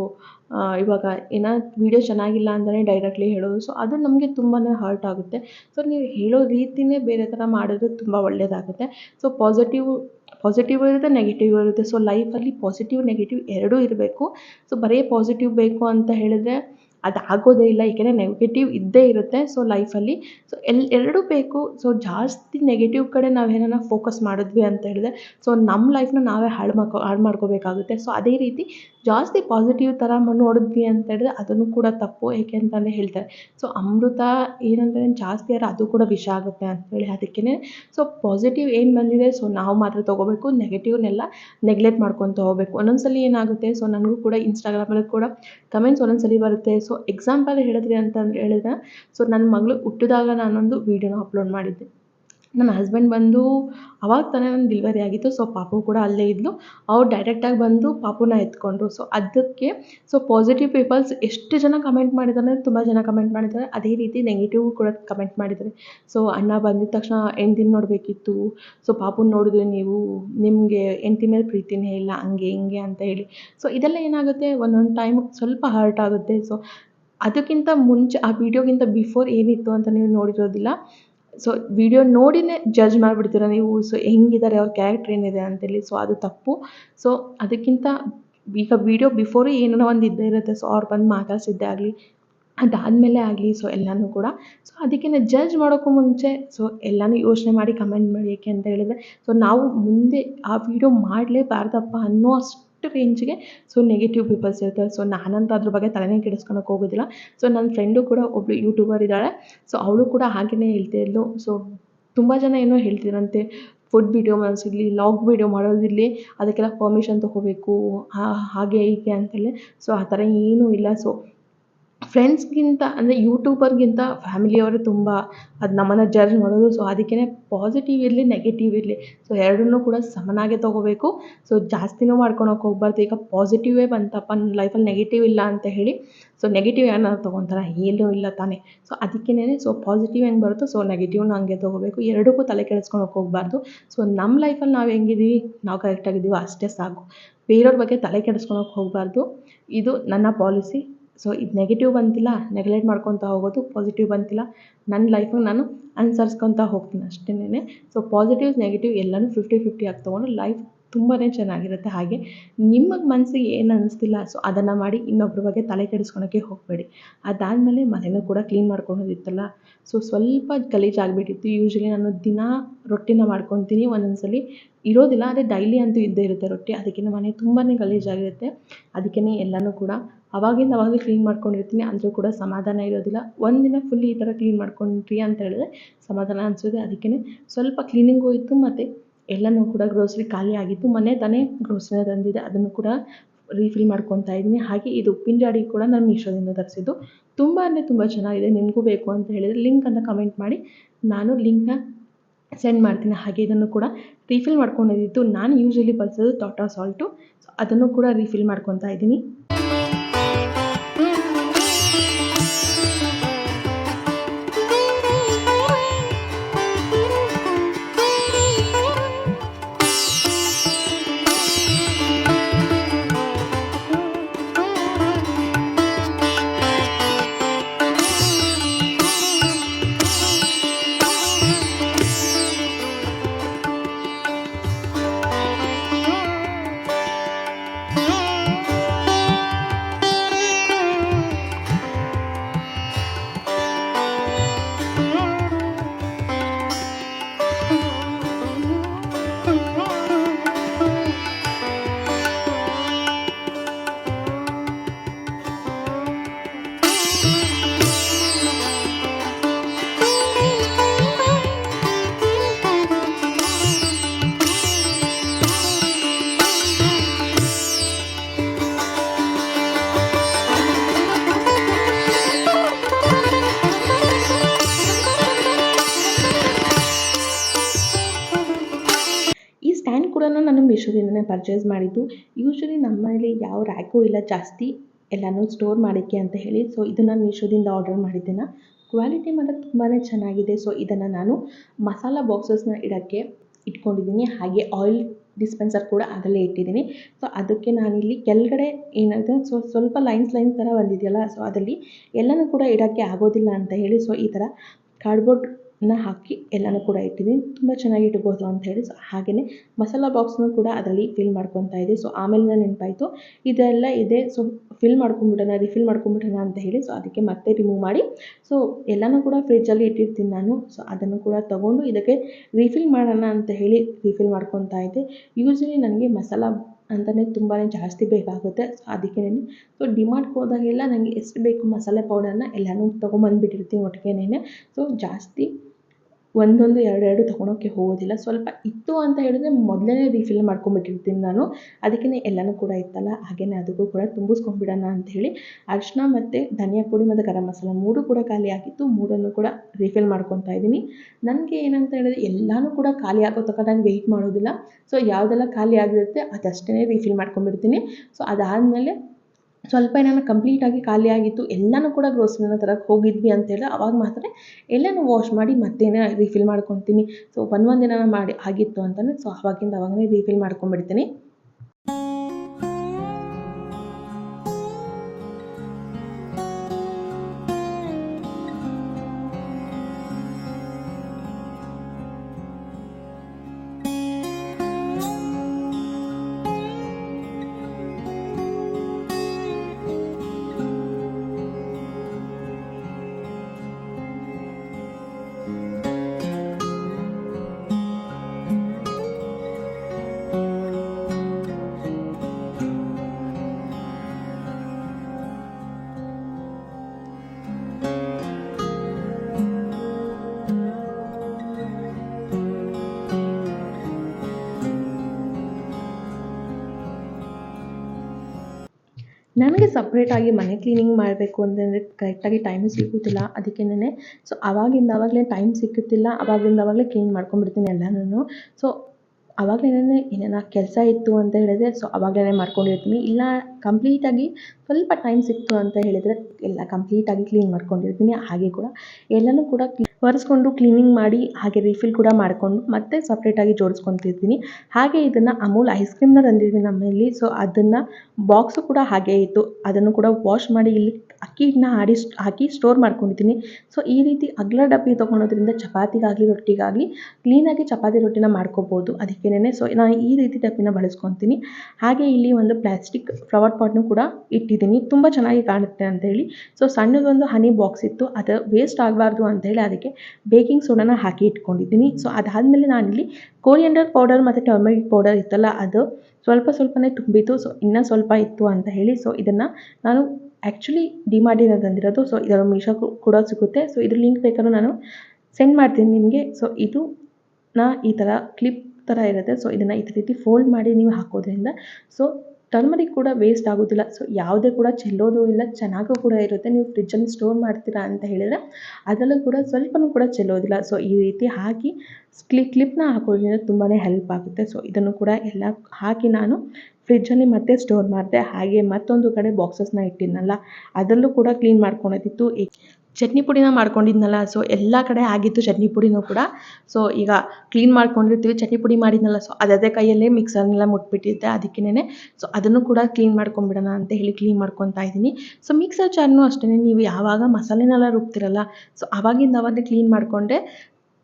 ಇವಾಗ ಏನೋ ವೀಡಿಯೋ ಚೆನ್ನಾಗಿಲ್ಲ ಅಂತಲೇ ಡೈರೆಕ್ಟ್ಲಿ ಹೇಳೋದು ಸೊ ಅದು ನಮಗೆ ತುಂಬಾ ಹರ್ಟ್ ಆಗುತ್ತೆ. ಸೊ ನೀವು ಹೇಳೋ ರೀತಿನೇ ಬೇರೆ ಥರ ಮಾಡಿದ್ರೆ ತುಂಬ ಒಳ್ಳೆಯದಾಗುತ್ತೆ ಸೊ ಪಾಸಿಟಿವ್ ಪಾಸಿಟಿವ್ ಇರುತ್ತೆ ನೆಗೆಟಿವ್ ಇರುತ್ತೆ. ಸೊ ಲೈಫಲ್ಲಿ ಪಾಸಿಟಿವ್ ನೆಗೆಟಿವ್ ಎರಡೂ ಇರಬೇಕು. ಸೊ ಬರೀ ಪಾಸಿಟಿವ್ ಬೇಕು ಅಂತ ಹೇಳಿದ್ರೆ ಅದು ಆಗೋದೇ ಇಲ್ಲ. ಏಕೆಂದರೆ ನೆಗೆಟಿವ್ ಇದ್ದೇ ಇರುತ್ತೆ. ಸೊ ಲೈಫಲ್ಲಿ ಸೊ ಎಲ್, ಎರಡೂ ಬೇಕು. ಸೊ ಜಾಸ್ತಿ ನೆಗೆಟಿವ್ ಕಡೆ ನಾವು ಏನಾರ ಫೋಕಸ್ ಮಾಡಿದ್ವಿ ಅಂತ ಹೇಳಿದ್ರೆ ಸೊ ನಮ್ಮ ಲೈಫ್ನ ನಾವೇ ಹಾಳು ಮಾಡ್ಕೊ ಹಾಳು ಮಾಡ್ಕೋಬೇಕಾಗುತ್ತೆ. ಸೊ ಅದೇ ರೀತಿ ಜಾಸ್ತಿ ಪಾಸಿಟಿವ್ ಥರ ನೋಡಿದ್ವಿ ಅಂತ ಹೇಳಿದ್ರೆ ಅದನ್ನು ಕೂಡ ತಪ್ಪು, ಏಕೆ ಅಂತಲೇ ಹೇಳ್ತಾರೆ. ಸೊ ಅಮೃತ ಏನಂದರೆ ಜಾಸ್ತಿ ಆದರೆ ಅದು ಕೂಡ ವಿಷ ಆಗುತ್ತೆ ಅಂತೇಳಿ ಅದಕ್ಕೇ ಸೊ ಪಾಸಿಟಿವ್ ಏನು ಬಂದಿದೆ? ಸೊ ನಾವು ಮಾತ್ರ ತೊಗೋಬೇಕು ನೆಗೆಟಿವ್ನೆಲ್ಲ ನೆಗ್ಲೆಕ್ಟ್ ಮಾಡ್ಕೊತ ಹೋಗಬೇಕು. ಒಂದೊಂದು ಸಲ ಏನಾಗುತ್ತೆ? ಸೊ ನನಗೂ ಕೂಡ ಇನ್ಸ್ಟಾಗ್ರಾಮಲ್ಲಿ ಕೂಡ ಕಮೆಂಟ್ಸ್ ಒಂದೊಂದು ಸಲ ಬರುತ್ತೆ. ಸೊ ಎಕ್ಸಾಂಪಲ್ ಹೇಳಿದ್ರಿ ಅಂತಂದ್ರೆ ಹೇಳಿದ್ರೆ ಸೊ ನನ್ನ ಮಗಳು ಹುಟ್ಟಿದಾಗ ನಾನೊಂದು ವೀಡಿಯೋನ ಅಪ್ಲೋಡ್ ಮಾಡಿದ್ದೆ. ನನ್ನ ಹಸ್ಬೆಂಡ್ ಬಂದು ಅವಾಗ ತಾನೇ ನನ್ನ ಡಿಲ್ವರಿ ಆಗಿತ್ತು. ಸೊ ಪಾಪು ಕೂಡ ಅಲ್ಲೇ ಇದ್ಲು. ಅವ್ರು ಡೈರೆಕ್ಟಾಗಿ ಬಂದು ಪಾಪುನ ಎತ್ಕೊಂಡ್ರು. ಸೊ ಅದಕ್ಕೆ ಸೊ ಪಾಸಿಟಿವ್ ಪೀಪಲ್ಸ್ ಎಷ್ಟು ಜನ ಕಮೆಂಟ್ ಮಾಡಿದ್ದಾರೆ ತುಂಬ ಜನ ಕಮೆಂಟ್ ಮಾಡಿದ್ದಾರೆ. ಅದೇ ರೀತಿ ನೆಗೆಟಿವ್ ಕೂಡ ಕಮೆಂಟ್ ಮಾಡಿದ್ದಾರೆ. ಸೊ ಅಣ್ಣ ಬಂದಿದ್ದ ತಕ್ಷಣ ಹೆಂಡ್ತಿನ ನೋಡಬೇಕಿತ್ತು. ಸೊ ಪಾಪುನ ನೋಡಿದ್ರೆ ನೀವು ನಿಮಗೆ ಹೆಂಡ್ತಿ ಮೇಲೆ ಪ್ರೀತಿನೇ ಇಲ್ಲ, ಹಂಗೆ ಹಿಂಗೆ ಅಂತ ಹೇಳಿ. ಸೊ ಇದೆಲ್ಲ ಏನಾಗುತ್ತೆ? ಒಂದೊಂದು ಟೈಮ್ ಸ್ವಲ್ಪ ಹರ್ಟ್ ಆಗುತ್ತೆ. ಸೊ ಅದಕ್ಕಿಂತ ಮುಂಚೆ, ಆ ವೀಡಿಯೋಗಿಂತ ಬಿಫೋರ್ ಏನಿತ್ತು ಅಂತ ನೀವು ನೋಡಿರೋದಿಲ್ಲ. ಸೊ ವಿಡಿಯೋ ನೋಡಿನೇ ಜಡ್ಜ್ ಮಾಡಿಬಿಡ್ತೀರ ನೀವು? ಸೊ ಹೆಂಗಿದ್ದಾರೆ? ಅವ್ರ ಕ್ಯಾರೆಕ್ಟ್ರ್ ಏನಿದೆ ಅಂತೇಳಿ. ಸೊ ಅದು ತಪ್ಪು. ಸೊ ಅದಕ್ಕಿಂತ ಈಗ ವಿಡಿಯೋ ಬಿಫೋರು ಏನೋ ಒಂದು ಇದ್ದೇ ಇರುತ್ತೆ. ಸೊ ಅವ್ರು ಬಂದು ಮಾತಾಡ್ಸಿದ್ದೇ ಆಗಲಿ, ಅದಾದಮೇಲೆ ಆಗಲಿ ಸೊ ಎಲ್ಲನೂ ಕೂಡ. ಸೊ ಅದಕ್ಕಿಂತ ಜಡ್ಜ್ ಮಾಡೋಕ್ಕೂ ಮುಂಚೆ ಸೊ ಎಲ್ಲನೂ ಯೋಚನೆ ಮಾಡಿ ಕಮೆಂಟ್ ಮಾಡಿ, ಏಕೆ ಅಂತ ಹೇಳಿದರೆ ಸೊ ನಾವು ಮುಂದೆ ಆ ವಿಡಿಯೋ ಮಾಡಲೇಬಾರ್ದಪ್ಪ ಅನ್ನೋ ಅಷ್ಟು ರೇಂಜ್ಗೆ ಸೊ ನೆಗೆಟಿವ್ ಪೀಪಲ್ಸ್ ಇರ್ತಾರೆ ಸೊ ನಾನಂತ ಅದ್ರ ಬಗ್ಗೆ ತಲೆನೇ ಕೆಡಿಸ್ಕೊಳಕ್ಕೆ ಹೋಗೋದಿಲ್ಲ. ಸೊ ನನ್ನ ಫ್ರೆಂಡು ಕೂಡ ಒಬ್ಬಳು ಯೂಟ್ಯೂಬರ್ ಇದ್ದಾಳೆ. ಸೊ ಅವಳು ಕೂಡ ಹಾಗೆಯೇ ಹೇಳ್ತಿದ್ಲು ಸೊ ತುಂಬ ಜನ ಏನೋ ಹೇಳ್ತಿದ್ರಂತೆ ಫುಡ್ ವೀಡಿಯೋ ಮಾಡಿಸಿರಲಿ ಲಾಗ್ ವೀಡಿಯೋ ಮಾಡೋದಿರಲಿ, ಅದಕ್ಕೆಲ್ಲ ಪರ್ಮಿಷನ್ ತೊಗೋಬೇಕು ಹಾಗೆ ಹೀಗೆ ಅಂತೇಳಿ. ಸೊ ಆ ಥರ ಏನೂ ಇಲ್ಲ. ಸೊ ಫ್ರೆಂಡ್ಸ್ಗಿಂತ ಅಂದರೆ ಯೂಟ್ಯೂಬರ್ಗಿಂತ ಫ್ಯಾಮಿಲಿಯವರೇ ತುಂಬ ಅದು ನಮ್ಮನ್ನು ಜಡ್ಜ್ ಮಾಡೋದು. ಸೊ ಅದಕ್ಕೇ ಪಾಸಿಟಿವ್ ಇರಲಿ ನೆಗೆಟಿವ್ ಇರಲಿ. ಸೊ ಎರಡನ್ನೂ ಕೂಡ ಸಮನಾಗೆ ತೊಗೋಬೇಕು. ಸೊ ಜಾಸ್ತಿನೂ ಮಾಡ್ಕೊಳಕ್ಕೆ ಹೋಗ್ಬಾರ್ದು. ಈಗ ಪಾಸಿಟಿವೇ ಬಂತಪ್ಪ ನನ್ನ ಲೈಫಲ್ಲಿ ನೆಗೆಟಿವ್ ಇಲ್ಲ ಅಂತ ಹೇಳಿ ಸೊ ನೆಗೆಟಿವ್ ಏನಾದ್ರು ತೊಗೊತಾರ? ಏನೂ ಇಲ್ಲ ತಾನೇ. ಸೊ ಅದಕ್ಕೇ ಸೊ ಪಾಸಿಟಿವ್ ಹೆಂಗೆ ಬರುತ್ತೋ ಸೊ ನೆಗೆಟಿವ್ನ ಹಂಗೆ ತೊಗೋಬೇಕು. ಎರಡಕ್ಕೂ ತಲೆ ಕೆಡಿಸ್ಕೊಳಕ್ಕೆ ಹೋಗ್ಬಾರ್ದು. ಸೊ ನಮ್ಮ ಲೈಫಲ್ಲಿ ನಾವು ಹೆಂಗಿದೀವಿ ನಾವು ಕರೆಕ್ಟಾಗಿದ್ದೀವೋ ಅಷ್ಟೇ ಸಾಕು. ಬೇರೆಯವ್ರ ಬಗ್ಗೆ ತಲೆ ಕೆಡಿಸ್ಕೊಳಕ್ಕೆ ಹೋಗಬಾರ್ದು. ಇದು ನನ್ನ ಪಾಲಿಸಿ ಸೊ ಇದು ನೆಗೆಟಿವ್ ಬಂತಿಲ್ಲ ನೆಗ್ಲೆಕ್ಟ್ ಮಾಡ್ಕೊತಾ ಹೋಗೋದು ಪಾಸಿಟಿವ್ ಬಂತಿಲ್ಲ. ನನ್ನ ಲೈಫಿಗೆ ನಾನು ಅನುಸರಿಸ್ಕೊತಾ ಹೋಗ್ತೀನಿ ಅಷ್ಟೇನೆ ಸೊ ಪಾಸಿಟಿವ್ಸ್ ನೆಗೆಟಿವ್ ಎಲ್ಲನೂ ಫಿಫ್ಟಿ ಆಗಿ ತೊಗೊಂಡು ಲೈಫ್ ತುಂಬಾ ಚೆನ್ನಾಗಿರುತ್ತೆ. ಹಾಗೆ ನಿಮಗೆ ಮನಸ್ಸಿಗೆ ಏನು ಅನ್ನಿಸ್ತಿಲ್ಲ ಸೊ ಅದನ್ನು ಮಾಡಿ ಇನ್ನೊಬ್ಬರ ಬಗ್ಗೆ ತಲೆ ಕೆಡಿಸ್ಕೊಳೋಕ್ಕೆ ಹೋಗಬೇಡಿ. ಅದಾದಮೇಲೆ ಮನೆಯೂ ಕೂಡ ಕ್ಲೀನ್ ಮಾಡ್ಕೊಳೋದಿತ್ತಲ್ಲ ಸೊ ಸ್ವಲ್ಪ ಗಲೀಜು ಆಗಿಬಿಟ್ಟಿತ್ತು. ಯೂಶ್ವಲಿ ನಾನು ದಿನ ರೊಟ್ಟಿನ ಮಾಡ್ಕೊತೀನಿ ಒಂದೊಂದು ಸಲ ಇರೋದಿಲ್ಲ, ಆದರೆ ಡೈಲಿ ಅಂತೂ ಇದ್ದೇ ಇರುತ್ತೆ ರೊಟ್ಟಿ. ಅದಕ್ಕೆ ಮನೆ ತುಂಬಾ ಗಲೀಜಾಗಿರುತ್ತೆ ಅದಕ್ಕೇ ಎಲ್ಲನೂ ಕೂಡ ಅವಾಗಿಂದ ಅವಾಗಲೇ ಕ್ಲೀನ್ ಮಾಡ್ಕೊಂಡಿರ್ತೀನಿ. ಅಂದರೂ ಕೂಡ ಸಮಾಧಾನ ಇರೋದಿಲ್ಲ. ಒಂದಿನ ಫುಲ್ ಈ ಥರ ಕ್ಲೀನ್ ಮಾಡ್ಕೊಂಡ್ರಿ ಅಂತ ಹೇಳಿದ್ರೆ ಸಮಾಧಾನ ಅನಿಸುತ್ತೆ. ಅದಕ್ಕೇ ಸ್ವಲ್ಪ ಕ್ಲೀನಿಂಗು ಇತ್ತು, ಮತ್ತು ಎಲ್ಲನೂ ಕೂಡ ಗ್ರೋಸರಿ ಖಾಲಿ ಆಗಿತ್ತು ಮೊನ್ನೆ ತಾನೇ ಗ್ರೋಸರಿನ ತಂದಿದ್ದೆ ಅದನ್ನು ಕೂಡ ರೀಫಿಲ್ ಮಾಡ್ಕೊತಾ ಇದ್ದೀನಿ. ಹಾಗೆ ಇದು ಉಪ್ಪಿನ ಜಾಡಿ ಕೂಡ ನಾನು ಮೀಶೋದಿಂದ ತರಿಸಿದ್ದು. ತುಂಬ ಅಂದರೆ ತುಂಬ ಚೆನ್ನಾಗಿದೆ. ನಿಮಗೂ ಬೇಕು ಅಂತ ಹೇಳಿದರೆ ಅಂತ ಕಮೆಂಟ್ ಮಾಡಿ. ನಾನು ಲಿಂಕ್ನ ಸೆಂಡ್ ಮಾಡ್ತೀನಿ. ಹಾಗೆ ಇದನ್ನು ಕೂಡ ರೀಫಿಲ್ ಮಾಡ್ಕೊಂಡಿದ್ದು. ನಾನು ಯೂಶಲಿ ಬಳಸೋದು ಟಾಟಾ ಸಾಲ್ಟು ಅದನ್ನು ಕೂಡ ರೀಫಿಲ್ ಮಾಡ್ಕೊತಾ ಇದ್ದೀನಿ. ಪರ್ಚೇಸ್ ಮಾಡಿದ್ದು. ಯೂಶ್ವಲಿ ನಮ್ಮಲ್ಲಿ ಯಾವ ರ್ಯಾಕು ಇಲ್ಲ, ಜಾಸ್ತಿ ಎಲ್ಲನೂ ಸ್ಟೋರ್ ಮಾಡೋಕ್ಕೆ ಅಂತ ಹೇಳಿ ಸೊ ಇದನ್ನು ಮೀಶೋದಿಂದ ಆರ್ಡರ್ ಮಾಡಿದ್ದೇನೆ. ಕ್ವಾಲಿಟಿ ಮಾತ್ರ ತುಂಬಾ ಚೆನ್ನಾಗಿದೆ ಸೊ ಇದನ್ನು ನಾನು ಮಸಾಲ ಬಾಕ್ಸಸ್ನ ಇಡೋಕ್ಕೆ ಇಟ್ಕೊಂಡಿದ್ದೀನಿ. ಹಾಗೆ ಆಯಿಲ್ ಡಿಸ್ಪೆನ್ಸರ್ ಕೂಡ ಅದರಲ್ಲೇ ಇಟ್ಟಿದ್ದೀನಿ. ಸೊ ಅದಕ್ಕೆ ನಾನಿಲ್ಲಿ ಕೆಳಗಡೆ ಏನಾಯಿತು ಸೊ ಸ್ವಲ್ಪ ಲೈನ್ಸ್ ಲೈನ್ಸ್ ಥರ ಬಂದಿದೆಯಲ್ಲ ಸೊ ಅದರಲ್ಲಿ ಎಲ್ಲನೂ ಕೂಡ ಇಡೋಕ್ಕೆ ಆಗೋದಿಲ್ಲ ಅಂತ ಹೇಳಿ ಸೊ ಈ ಥರ ಕಾರ್ಡ್ಬೋರ್ಡ್ನ ಹಾಕಿ ಎಲ್ಲನೂ ಕೂಡ ಇಟ್ಟಿದ್ದೀನಿ ತುಂಬ ಚೆನ್ನಾಗಿ ಇಡ್ಬೋದು ಅಂತ ಹೇಳಿ ಸೊ ಹಾಗೆಯೇ ಮಸಾಲ ಬಾಕ್ಸ್ನೂ ಕೂಡ ಅದರಲ್ಲಿ ಫಿಲ್ ಮಾಡ್ಕೊತಾ ಇದೆ ಸೊ ಆಮೇಲೆ ನೆನಪಾಯಿತು, ಇದೆಲ್ಲ ಇದೆ. ಸೊ ಫಿಲ್ ಮಾಡ್ಕೊಂಬಿಡೋಣ ರಿಫಿಲ್ ಮಾಡ್ಕೊಂಬಿಡೋಣ ಅಂತ ಹೇಳಿ ಸೊ ಅದಕ್ಕೆ ಮತ್ತೆ ರಿಮೂವ್ ಮಾಡಿ, ಸೊ ಎಲ್ಲನೂ ಕೂಡ ಫ್ರಿಜ್ಜಲ್ಲಿ ಇಟ್ಟಿರ್ತೀನಿ ನಾನು. ಸೊ ಅದನ್ನು ಕೂಡ ತೊಗೊಂಡು ಇದಕ್ಕೆ ರಿಫಿಲ್ ಮಾಡೋಣ ಅಂತ ಹೇಳಿ ರಿಫಿಲ್ ಮಾಡ್ಕೊತಾ ಇದ್ದೆ. ಯೂಶ್ವಲಿ ನನಗೆ ಮಸಾಲ ಅಂತಲೇ ತುಂಬಾ ಜಾಸ್ತಿ ಬೇಕಾಗುತ್ತೆ. ಸೊ ಅದಕ್ಕೇ ಸೊ ಡಿಮಾರ್ಟ್ಗೆ ಹೋದಾಗೆಲ್ಲ ನನಗೆ ಎಷ್ಟು ಬೇಕು ಮಸಾಲೆ ಪೌಡರ್ನ ಎಲ್ಲನೂ ತೊಗೊಂಬಂದ್ಬಿಟ್ಟಿರ್ತೀನಿ ಒಟ್ಟಿಗೆನೇ ಸೊ ಜಾಸ್ತಿ ಒಂದೊಂದು ಎರಡೆರಡು ತೊಗೊಳೋಕ್ಕೆ ಹೋಗೋದಿಲ್ಲ. ಸ್ವಲ್ಪ ಇತ್ತು ಅಂತ ಹೇಳಿದ್ರೆ ಮೊದಲೇ ರೀಫಿಲ್ ಮಾಡ್ಕೊಂಬಿಟ್ಟಿರ್ತೀನಿ ನಾನು. ಅದಕ್ಕೇ ಎಲ್ಲನೂ ಕೂಡ ಇತ್ತಲ್ಲ. ಹಾಗೆಯೇ ಅದಕ್ಕೂ ಕೂಡ ತುಂಬಿಸ್ಕೊಂಡ್ಬಿಡೋಣ ಅಂತ ಹೇಳಿ ಅರಿಶಿನ ಮತ್ತು ಧನಿಯಾ ಪುಡಿ ಮತ್ತು ಗರಂ ಮಸಾಲ ಮೂರು ಕೂಡ ಖಾಲಿ ಆಗಿತ್ತು. ಮೂರನ್ನು ಕೂಡ ರೀಫಿಲ್ ಮಾಡ್ಕೊತಾ ಇದ್ದೀನಿ. ನನಗೆ ಏನಂತ ಹೇಳಿದ್ರೆ ಎಲ್ಲನೂ ಕೂಡ ಖಾಲಿ ಆಗೋ ತನಕ ನಾನು ವೆಯ್ಟ್ ಮಾಡೋದಿಲ್ಲ. ಸೊ ಯಾವುದೆಲ್ಲ ಖಾಲಿ ಆಗಿರುತ್ತೆ ಅದಷ್ಟೇ ರೀಫಿಲ್ ಮಾಡ್ಕೊಂಡ್ಬಿಡ್ತೀನಿ ಸೊ ಅದಾದಮೇಲೆ ಸ್ವಲ್ಪ ಏನಾನ ಕಂಪ್ಲೀಟಾಗಿ ಖಾಲಿ ಆಗಿತ್ತು, ಎಲ್ಲನೂ ಕೂಡ ಗ್ರೋಸರಿನ ತರಕ್ಕೆ ಹೋಗಿದ್ವಿ ಅಂತೇಳಿದ್ರೆ ಅವಾಗ ಮಾತ್ರ ಎಲ್ಲನೂ ವಾಶ್ ಮಾಡಿ ಮತ್ತೇನೆ ರೀಫಿಲ್ ಮಾಡ್ಕೊತೀನಿ. ಸೊ ಒಂದು ಒಂದು ದಿನ ಮಾಡಿ ಆಗಿತ್ತು ಅಂತಂದರೆ ಸೊ ಅವಾಗಿಂದ ಅವಾಗಲೇ ರೀಫಿಲ್ ಮಾಡ್ಕೊಂಬಿಡ್ತೀನಿ ಸಪ್ರೇಟಾಗಿ ಮನೆ ಕ್ಲೀನಿಂಗ್ ಮಾಡಬೇಕು ಅಂತಂದರೆ ಕರೆಕ್ಟಾಗಿ ಟೈಮ್ ಸಿಗುತ್ತಿಲ್ಲ ಅದಕ್ಕೇನೆ ಸೊ ಅವಾಗಿಂದ ಅವಾಗಲೇ ಟೈಮ್ ಸಿಕ್ಕುತ್ತಿಲ್ಲ ಆವಾಗಿಂದ ಆವಾಗಲೇ ಕ್ಲೀನ್ ಮಾಡ್ಕೊಂಡ್ಬಿಡ್ತೀನಿ ಎಲ್ಲನೂ ಸೊ ಆವಾಗಲೇನೆ ಏನೇನೋ ಕೆಲಸ ಇತ್ತು ಅಂತ ಹೇಳಿದ್ರೆ ಸೊ ಆವಾಗಲೇ ಮಾಡ್ಕೊಂಡಿರ್ತೀನಿ. ಇಲ್ಲ ಕಂಪ್ಲೀಟಾಗಿ ಸ್ವಲ್ಪ ಟೈಮ್ ಸಿಕ್ತು ಅಂತ ಹೇಳಿದರೆ ಎಲ್ಲ ಕಂಪ್ಲೀಟಾಗಿ ಕ್ಲೀನ್ ಮಾಡ್ಕೊಂಡಿರ್ತೀನಿ, ಹಾಗೆ ಕೂಡ ಎಲ್ಲನೂ ಕೂಡ ಒರೆಸ್ಕೊಂಡು ಕ್ಲೀನಿಂಗ್ ಮಾಡಿ ಹಾಗೆ ರೀಫಿಲ್ ಕೂಡ ಮಾಡಿಕೊಂಡು ಮತ್ತೆ ಸಪ್ರೇಟಾಗಿ ಜೋಡಿಸ್ಕೊತಿರ್ತೀನಿ. ಹಾಗೆ ಇದನ್ನು ಅಮೂಲ್ ಐಸ್ ಕ್ರೀಮ್ನ ತಂದಿದ್ವಿ ನಮ್ಮಲ್ಲಿ ಸೊ ಅದನ್ನು ಬಾಕ್ಸು ಕೂಡ ಹಾಗೆ ಇತ್ತು. ಅದನ್ನು ಕೂಡ ವಾಶ್ ಮಾಡಿ ಇಲ್ಲಿ ಅಕ್ಕಿ ಹಿಟ್ಟನ್ನ ಆಡಿ ಹಾಕಿ ಸ್ಟೋರ್ ಮಾಡ್ಕೊಂಡಿದ್ದೀನಿ. ಸೊ ಈ ರೀತಿ ಅಗ್ಲ ಡಬ್ಬಿ ತೊಗೊಳೋದ್ರಿಂದ ಚಪಾತಿಗಾಗಲಿ, ರೊಟ್ಟಿಗಾಗಲಿ ಕ್ಲೀನಾಗಿ ಚಪಾತಿ ರೊಟ್ಟಿನ ಮಾಡ್ಕೋಬೋದು. ಅದಕ್ಕೇನೆ ಸೊ ನಾನು ಈ ರೀತಿ ಡಬ್ಬಿನ ಬಳಸ್ಕೊತೀನಿ. ಹಾಗೆ ಇಲ್ಲಿ ಒಂದು ಪ್ಲಾಸ್ಟಿಕ್ ಫ್ಲವರ್ ಪಾಟ್ನು ಕೂಡ ಇಟ್ಟಿದ್ದೀನಿ. ತುಂಬ ಚೆನ್ನಾಗಿ ಕಾಣುತ್ತೆ ಅಂತೇಳಿ ಸೊ ಸಣ್ಣದೊಂದು ಹನಿ ಬಾಕ್ಸ್ ಇತ್ತು. ಅದು ವೇಸ್ಟ್ ಆಗಬಾರ್ದು ಅಂತೇಳಿ ಅದಕ್ಕೆ ಬೇಕಿಂಗ್ ಸೋಡಾನ ಹಾಕಿ ಇಟ್ಕೊಂಡಿದ್ದೀನಿ. ಸೊ ಅದಾದಮೇಲೆ ನಾನಿಲ್ಲಿ ಕೋರಿಯಂಡರ್ ಪೌಡರ್ ಮತ್ತು ಟರ್ಮರಿಕ್ ಪೌಡರ್ ಇತ್ತಲ್ಲ, ಅದು ಸ್ವಲ್ಪ ಸ್ವಲ್ಪನೇ ತುಂಬಿತು ಸೊ ಇನ್ನೂ ಸ್ವಲ್ಪ ಇತ್ತು ಅಂತ ಹೇಳಿ. ಸೊ ಇದನ್ನು ನಾನು ಆ್ಯಕ್ಚುಲಿ ಡಿಮಾರ್ಟಿಂದ ತಂದಿರೋದು. ಸೊ ಇದರ ಮೀಶೋ ಕೂಡ ಸಿಗುತ್ತೆ. ಸೊ ಇದ್ರ ಲಿಂಕ್ ಬೇಕಾದ್ರೂ ನಾನು ಸೆಂಡ್ ಮಾಡ್ತೀನಿ ನಿಮಗೆ. ಸೊ ಇದು ನಾ ಈ ಥರ ಕ್ಲಿಪ್ ಥರ ಇರುತ್ತೆ. ಸೊ ಇದನ್ನು ಈ ರೀತಿ ಫೋಲ್ಡ್ ಮಾಡಿ ನೀವು ಹಾಕೋದ್ರಿಂದ. ಸೊ ಟರ್ಮರಿಕ್ ಕೂಡ ವೇಸ್ಟ್ ಆಗೋದಿಲ್ಲ. ಸೊ ಯಾವುದೇ ಕೂಡ ಚೆಲ್ಲೋದು ಇಲ್ಲ, ಚೆನ್ನಾಗೂ ಕೂಡ ಇರುತ್ತೆ. ನೀವು ಫ್ರಿಜ್ಜಲ್ಲಿ ಸ್ಟೋರ್ ಮಾಡ್ತೀರಾ ಅಂತ ಹೇಳಿದರೆ ಅದರಲ್ಲೂ ಕೂಡ ಸ್ವಲ್ಪನೂ ಕೂಡ ಚೆಲ್ಲೋದಿಲ್ಲ. ಸೊ ಈ ರೀತಿ ಹಾಕಿ ಕ್ಲಿ ಕ್ಲಿಪ್ನ ಹಾಕೋದ್ರಿಂದ ತುಂಬಾ ಹೆಲ್ಪ್ ಆಗುತ್ತೆ. ಸೊ ಇದನ್ನು ಕೂಡ ಎಲ್ಲ ಹಾಕಿ ನಾನು ಫ್ರಿಜ್ಜಲ್ಲಿ ಮತ್ತೆ ಸ್ಟೋರ್ ಮಾಡಿದೆ. ಹಾಗೆ ಮತ್ತೊಂದು ಕಡೆ ಬಾಕ್ಸಸ್ನ ಇಟ್ಟಿದ್ನಲ್ಲ, ಅದರಲ್ಲೂ ಕೂಡ ಕ್ಲೀನ್ ಮಾಡ್ಕೊಳೋದಿತ್ತು ಚಟ್ನಿ ಪುಡಿನ ಮಾಡ್ಕೊಂಡಿದ್ನಲ್ಲ ಸೊ ಎಲ್ಲ ಕಡೆ ಆಗಿತ್ತು ಚಟ್ನಿ ಪುಡಿನೂ ಕೂಡ. ಸೊ ಈಗ ಕ್ಲೀನ್ ಮಾಡ್ಕೊಂಡಿರ್ತೀವಿ, ಚಟ್ನಿ ಪುಡಿ ಮಾಡಿದ್ನಲ್ಲ ಸೊ ಅದೇ ಕೈಯಲ್ಲೇ ಮಿಕ್ಸರ್ನೆಲ್ಲ ಮುಟ್ಬಿಟ್ಟಿದ್ದೆ ಅದಕ್ಕೇನೆ ಸೊ ಅದನ್ನು ಕೂಡ ಕ್ಲೀನ್ ಮಾಡ್ಕೊಂಬಿಡೋಣ ಅಂತ ಹೇಳಿ ಕ್ಲೀನ್ ಮಾಡ್ಕೊತಾ ಇದ್ದೀನಿ. ಸೊ ಮಿಕ್ಸರ್ ಚಾರ್ನು ಅಷ್ಟೇ ನೀವು ಯಾವಾಗ ಮಸಾಲೆನೆಲ್ಲ ರುಬ್ತಿರಲ್ಲ ಸೊ ಆವಾಗಿಂದ ಅವಾಗಲೇ ಕ್ಲೀನ್ ಮಾಡಿಕೊಂಡ್ರೆ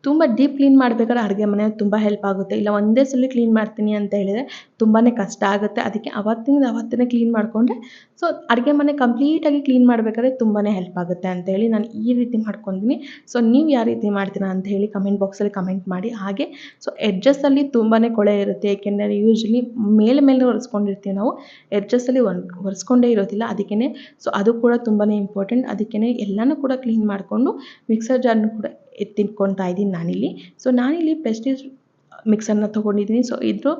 ತುಂಬ ಡೀಪ್ ಕ್ಲೀನ್ ಮಾಡ್ಬೇಕಾದ್ರೆ ಅಡುಗೆ ಮನೆ ತುಂಬ ಹೆಲ್ಪ್ ಆಗುತ್ತೆ. ಇಲ್ಲ, ಒಂದೇ ಸಲ ಕ್ಲೀನ್ ಮಾಡ್ತೀನಿ ಅಂತ ಹೇಳಿದರೆ ತುಂಬಾ ಕಷ್ಟ ಆಗುತ್ತೆ. ಅದಕ್ಕೆ ಅವತ್ತಿಂದ ಅವತ್ತೇ ಕ್ಲೀನ್ ಮಾಡಿಕೊಂಡ್ರೆ ಸೊ ಅಡುಗೆ ಮನೆ ಕಂಪ್ಲೀಟಾಗಿ ಕ್ಲೀನ್ ಮಾಡಬೇಕಾದ್ರೆ ತುಂಬಾ ಹೆಲ್ಪ್ ಆಗುತ್ತೆ ಅಂತೇಳಿ ನಾನು ಈ ರೀತಿ ಮಾಡ್ಕೊತೀನಿ ಸೊ ನೀವು ಯಾವ ರೀತಿ ಮಾಡ್ತೀರಾ ಅಂತ ಹೇಳಿ ಕಮೆಂಟ್ ಬಾಕ್ಸಲ್ಲಿ ಕಮೆಂಟ್ ಮಾಡಿ. ಹಾಗೆ ಸೊ ಎಡ್ಜಸ್ಸಲ್ಲಿ ತುಂಬಾ ಕೊಳೆ ಇರುತ್ತೆ. ಏಕೆಂದರೆ ಯೂಶ್ವಲಿ ಮೇಲೆ ಮೇಲೆ ಒರೆಸ್ಕೊಂಡಿರ್ತೀವಿ ನಾವು. ಎಡ್ಜಸ್ಸಲ್ಲಿ ಒರೆಸ್ಕೊಂಡೇ ಇರೋದಿಲ್ಲ. ಅದಕ್ಕೇ ಸೊ ಅದು ಕೂಡ ತುಂಬಾ ಇಂಪಾರ್ಟೆಂಟ್ ಅದಕ್ಕೇ ಎಲ್ಲನೂ ಕೂಡ ಕ್ಲೀನ್ ಮಾಡಿಕೊಂಡು ಮಿಕ್ಸರ್ ಜಾರ್ನು ಕೂಡ ಎತ್ತಿಟ್ಕೊತಾ ಇದ್ದೀನಿ ನಾನಿಲ್ಲಿ. ಸೊ ನಾನಿಲ್ಲಿ ಪ್ರೆಸ್ಟೀಜ್ ಮಿಕ್ಸರ್ನ ತೊಗೊಂಡಿದ್ದೀನಿ. ಸೊ ಇದ್ರ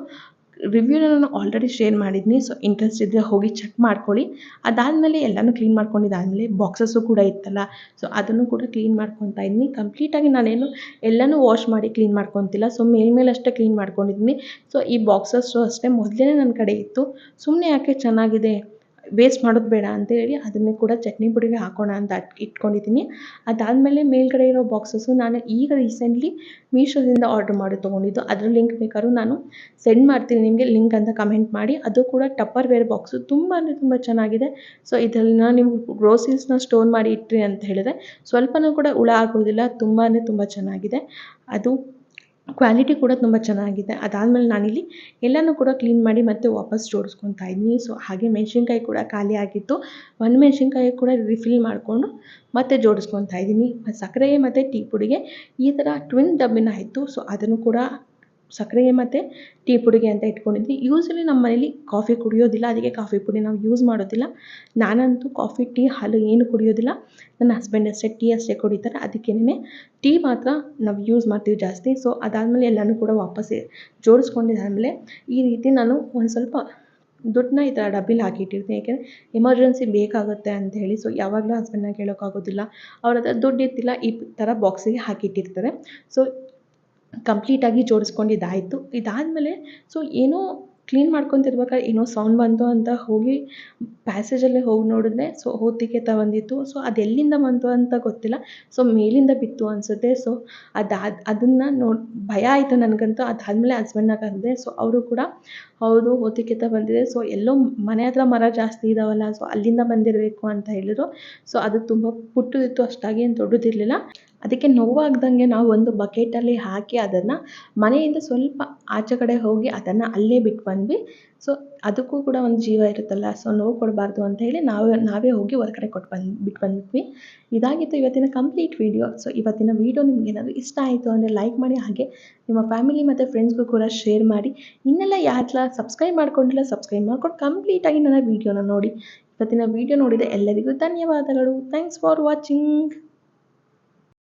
ರಿವ್ಯೂನ ನಾನು ಆಲ್ರೆಡಿ ಶೇರ್ ಮಾಡಿದ್ದೀನಿ. ಸೊ ಇಂಟ್ರೆಸ್ಟ್ ಇದ್ದರೆ ಹೋಗಿ ಚೆಕ್ ಮಾಡ್ಕೊಳ್ಳಿ. ಅದಾದಮೇಲೆ ಎಲ್ಲನೂ ಕ್ಲೀನ್ ಮಾಡ್ಕೊಂಡಿದ್ದಾದಮೇಲೆ ಬಾಕ್ಸಸ್ಸು ಕೂಡ ಇತ್ತಲ್ಲ. ಸೊ ಅದನ್ನು ಕೂಡ ಕ್ಲೀನ್ ಮಾಡ್ಕೊತಾ ಇದ್ದೀನಿ. ಕಂಪ್ಲೀಟಾಗಿ ನಾನೇನು ಎಲ್ಲನೂ ವಾಶ್ ಮಾಡಿ ಕ್ಲೀನ್ ಮಾಡ್ಕೊತಿಲ್ಲ. ಸೊ ಮೇಲ್ಮೇಲಷ್ಟೇ ಕ್ಲೀನ್ ಮಾಡ್ಕೊಂಡಿದ್ದೀನಿ. ಸೊ ಈ ಬಾಕ್ಸಸ್ಸು ಅಷ್ಟೇ ಮೊದಲೇ ನನ್ನ ಕಡೆ ಇತ್ತು. ಸುಮ್ಮನೆ ಯಾಕೆ ಚೆನ್ನಾಗಿದೆ? ವೇಸ್ಟ್ ಮಾಡೋದು ಬೇಡ ಅಂತೇಳಿ ಅದನ್ನೇ ಕೂಡ ಚಟ್ನಿ ಪುಡಿಗೆ ಹಾಕೋಣ ಅಂತ ಇಟ್ಕೊಂಡಿದ್ದೀನಿ. ಅದಾದಮೇಲೆ ಮೇಲ್ಗಡೆ ಇರೋ ಬಾಕ್ಸಸ್ಸು ನಾನು ಈಗ ರೀಸೆಂಟ್ಲಿ ಮೀಶೋದಿಂದ ಆರ್ಡ್ರ್ ಮಾಡಿ ತೊಗೊಂಡಿದ್ದು. ಅದ್ರ ಲಿಂಕ್ ಬೇಕಾದ್ರೂ ನಾನು ಸೆಂಡ್ ಮಾಡ್ತೀನಿ ನಿಮಗೆ ಲಿಂಕ್ ಅಂತ ಕಮೆಂಟ್ ಮಾಡಿ. ಅದು ಕೂಡ ಟಪ್ಪರ್ ವೇರ್ ಬಾಕ್ಸು ತುಂಬ ಅಂದರೆ ತುಂಬ ಚೆನ್ನಾಗಿದೆ. ಸೊ ಇದನ್ನು ನೀವು ಗ್ರೋಸರೀಸ್ನ ಸ್ಟೋರ್ ಮಾಡಿ ಇಟ್ಟಿರಿ ಅಂತ ಹೇಳಿದೆ ಸ್ವಲ್ಪನೂ ಕೂಡ ಹುಳ ಆಗೋದಿಲ್ಲ. ತುಂಬ ಅಂದರೆ ತುಂಬ ಚೆನ್ನಾಗಿದೆ. ಅದು ಕ್ವಾಲಿಟಿ ಕೂಡ ತುಂಬ ಚೆನ್ನಾಗಿದೆ. ಅದಾದಮೇಲೆ ನಾನಿಲ್ಲಿ ಎಲ್ಲನೂ ಕೂಡ ಕ್ಲೀನ್ ಮಾಡಿ ಮತ್ತೆ ವಾಪಸ್ ಜೋಡಿಸ್ಕೊತಾ ಇದ್ದೀನಿ. ಸೊ ಹಾಗೆ ಮೆಣಸಿನ್ಕಾಯಿ ಕೂಡ ಖಾಲಿ ಆಗಿತ್ತು. ಒಂದು ಮೆಣಸಿನ್ಕಾಯಿ ಕೂಡ ರಿಫಿಲ್ ಮಾಡಿಕೊಂಡು ಮತ್ತೆ ಜೋಡಿಸ್ಕೊತಾ ಇದ್ದೀನಿ. ಸಕ್ಕರೆ ಮತ್ತು ಟೀ ಪುಡಿಗೆ ಈ ಥರ ಟ್ವಿನ್ ಡಬ್ಬಿನ ಇತ್ತು. ಸೊ ಅದನ್ನು ಕೂಡ ಸಕ್ಕರೆಗೆ ಮತ್ತು ಟೀ ಪುಡಿಗೆ ಅಂತ ಇಟ್ಕೊಂಡಿದ್ವಿ. ಯೂಸ್ವಲಿ ನಮ್ಮ ಮನೇಲಿ ಕಾಫಿ ಕುಡಿಯೋದಿಲ್ಲ. ಅದಕ್ಕೆ ಕಾಫಿ ಪುಡಿ ನಾವು ಯೂಸ್ ಮಾಡೋದಿಲ್ಲ. ನಾನಂತೂ ಕಾಫಿ ಟೀ ಹಾಲು ಏನು ಕುಡಿಯೋದಿಲ್ಲ. ನನ್ನ ಹಸ್ಬೆಂಡ್ ಅಷ್ಟೇ ಟೀ ಅಷ್ಟೇ ಕುಡಿತಾರೆ. ಅದಕ್ಕೇನೆ ಟೀ ಮಾತ್ರ ನಾವು ಯೂಸ್ ಮಾಡ್ತೀವಿ ಜಾಸ್ತಿ. ಸೊ ಅದಾದಮೇಲೆ ಎಲ್ಲನೂ ಕೂಡ ವಾಪಸ್ ಜೋಡಿಸ್ಕೊಂಡಿದ್ದಾದಮೇಲೆ ಈ ರೀತಿ ನಾನು ಒಂದು ಸ್ವಲ್ಪ ದುಡ್ಡನ್ನ ಈ ಥರ ಡಬ್ಬಿಲಿ ಹಾಕಿಟ್ಟಿರ್ತೀನಿ. ಯಾಕೆಂದರೆ ಎಮರ್ಜೆನ್ಸಿ ಬೇಕಾಗುತ್ತೆ ಅಂತ ಹೇಳಿ ಸೊ ಯಾವಾಗಲೂ ಹಸ್ಬೆಂಡ್ನ ಕೇಳೋಕ್ಕಾಗೋದಿಲ್ಲ. ಅವ್ರ ಹತ್ರ ದುಡ್ಡು ಇರ್ತಿಲ್ಲ. ಈ ಥರ ಬಾಕ್ಸಿಗೆ ಹಾಕಿಟ್ಟಿರ್ತಾರೆ. ಸೊ ಕಂಪ್ಲೀಟಾಗಿ ಜೋಡಿಸ್ಕೊಂಡು ಇದಾಯಿತು ಇದಾದಮೇಲೆ ಸೊ ಏನೋ ಕ್ಲೀನ್ ಮಾಡ್ಕೊತಿರ್ಬೇಕಾದ್ರೆ ಏನೋ ಸೌಂಡ್ ಬಂತು ಅಂತ ಹೋಗಿ ಪ್ಯಾಸೇಜಲ್ಲೇ ಹೋಗಿ ನೋಡಿದ್ರೆ ಸೊ ಹೊತ್ತಿಗೆ ಬಂದಿತ್ತು ಸೊ ಅದು ಎಲ್ಲಿಂದ ಬಂತು ಅಂತ ಗೊತ್ತಿಲ್ಲ. ಸೊ ಮೇಲಿಂದ ಬಿತ್ತು ಅನಿಸುತ್ತೆ. ಸೊ ಅದಾದ, ಅದನ್ನು ನೋಡಿ, ಭಯ ಆಯಿತು ನನಗಂತೂ. ಅದಾದಮೇಲೆ ಹಸ್ಬೆಂಡ್ನ ಕರೆದೆ. ಸೊ ಅವರು ಕೂಡ ಹೌದು ಹೊತ್ತಿಗೆ ಬಂದಿದೆ ಸೊ ಎಲ್ಲೋ ಮನೆ ಹತ್ರ ಮರ ಜಾಸ್ತಿ ಇದಾವಲ್ಲ ಸೊ ಅಲ್ಲಿಂದ ಬಂದಿರಬೇಕು ಅಂತ ಹೇಳಿದ್ರು. ಸೊ ಅದು ತುಂಬ ಪುಟ್ಟದಿತ್ತು. ಅಷ್ಟಾಗಿ ಏನು ದೊಡ್ಡದಿರಲಿಲ್ಲ. ಅದಕ್ಕೆ ನೋವಾಗ್ದಂಗೆ ನಾವು ಒಂದು ಬಕೆಟಲ್ಲಿ ಹಾಕಿ ಅದನ್ನು ಮನೆಯಿಂದ ಸ್ವಲ್ಪ ಆಚೆ ಕಡೆ ಹೋಗಿ ಅದನ್ನು ಅಲ್ಲೇ ಬಿಟ್ಟು ಬಂದ್ವಿ ಸೊ ಅದಕ್ಕೂ ಕೂಡ ಒಂದು ಜೀವ ಇರುತ್ತಲ್ಲ, ಸೊ ನೋವು ಕೊಡಬಾರ್ದು ಅಂತ ಹೇಳಿ ನಾವೇ ನಾವೇ ಹೋಗಿ ಹೊರಗಡೆ ಕೊಟ್ಟು ಬಂದು ಬಿಟ್ಟು ಬಂದ್ವಿ ಇದಾಗಿತ್ತು ಇವತ್ತಿನ ಕಂಪ್ಲೀಟ್ ವೀಡಿಯೋ. ಸೊ ಇವತ್ತಿನ ವೀಡಿಯೋ ನಿಮ್ಗೆ ಏನಾದರೂ ಇಷ್ಟ ಆಯಿತು ಅಂದರೆ ಲೈಕ್ ಮಾಡಿ, ಹಾಗೆ ನಿಮ್ಮ ಫ್ಯಾಮಿಲಿ ಮತ್ತು ಫ್ರೆಂಡ್ಸ್ಗೂ ಕೂಡ ಶೇರ್ ಮಾಡಿ. ಇನ್ನೆಲ್ಲ ಯಾರೆಲ್ಲ ಸಬ್ಸ್ಕ್ರೈಬ್ ಮಾಡ್ಕೊಂಡಿಲ್ಲ ಸಬ್ಸ್ಕ್ರೈಬ್ ಮಾಡ್ಕೊಂಡು ಕಂಪ್ಲೀಟಾಗಿ ನನ್ನ ವೀಡಿಯೋನ ನೋಡಿ. ಇವತ್ತಿನ ವೀಡಿಯೋ ನೋಡಿದ ಎಲ್ಲರಿಗೂ ಧನ್ಯವಾದಗಳು. Thanks for watching.